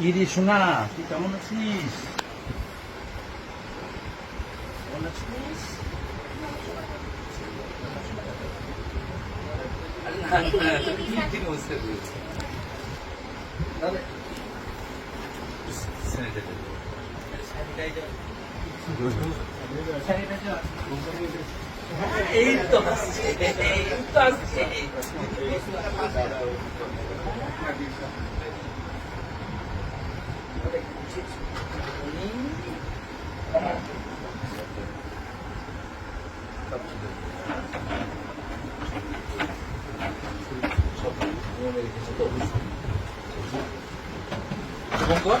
কি রে শোনা তুই কেমন আছিস কেমন আছিস। স্যানিটাইজার। স্যানিটাইজার। হ্যাঁ, এই তো আসছে এই তো আসছে শুভঙ্কর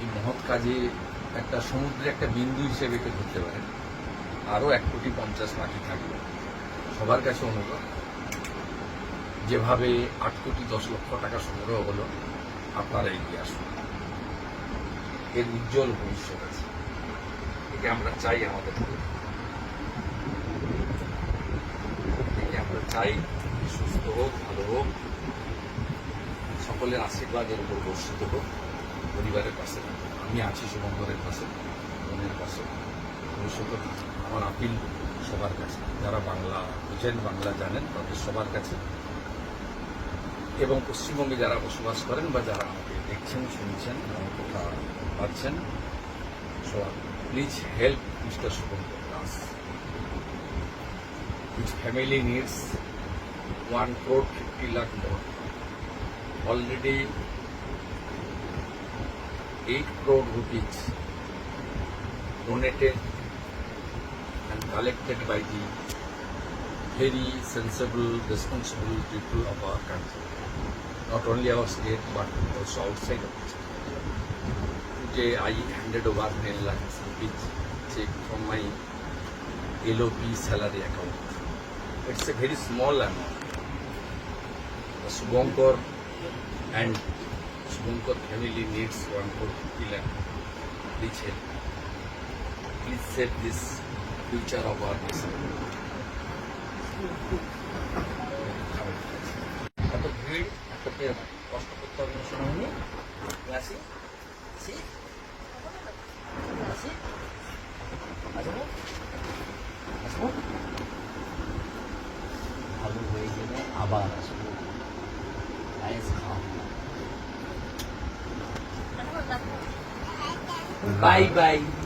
এই মহৎ কাজে একটা সমুদ্রে একটা বিন্দু হিসেবে একে ধরতে পারেন আরও এক কোটি পঞ্চাশ বাকি থাকবে। সবার কাছে অনুরোধ, যেভাবে আট কোটি দশ লক্ষ টাকা সংগ্রহ হলো, আপনারা এগিয়ে আসুন। এর উজ্জ্বল ভবিষ্যৎ আছে। একে আমরা চাই আমাদের। একে আমরা চাই সুস্থ হোক, ভালো হোক, সকলের আশীর্বাদের উপর বর্ষিত হোক। পরিবারের পাশে, আমি আছি শুভঙ্করের পাশে, বোনের পাশে। ভবিষ্যতে আমার আপিল সবার কাছে। যারা বাংলা বুঝেন বাংলা জানেন, তাদের সবার কাছে। এবং পশ্চিমবঙ্গে যারা বসবাস করেন বা যারা আমাকে দেখছেন, শুনছেন, আমার কথা পাচ্ছেন so please help mister Shubhankar Das. Which family needs 1 crore 50 lakh more. Already 8 crore rupees donated and collected by the very sensible, responsible people of our country. Not only our state but also outside of the state. Today I handed over 10 lakhs rupees check from my LOP salary account. It's a very small amount. Subhankar and Subhankar family needs one crore fifty lakh. Please help. Please save this of our এত ভিড় এত কষ্ট করতে হবে না শোনামনি আসি 拜拜。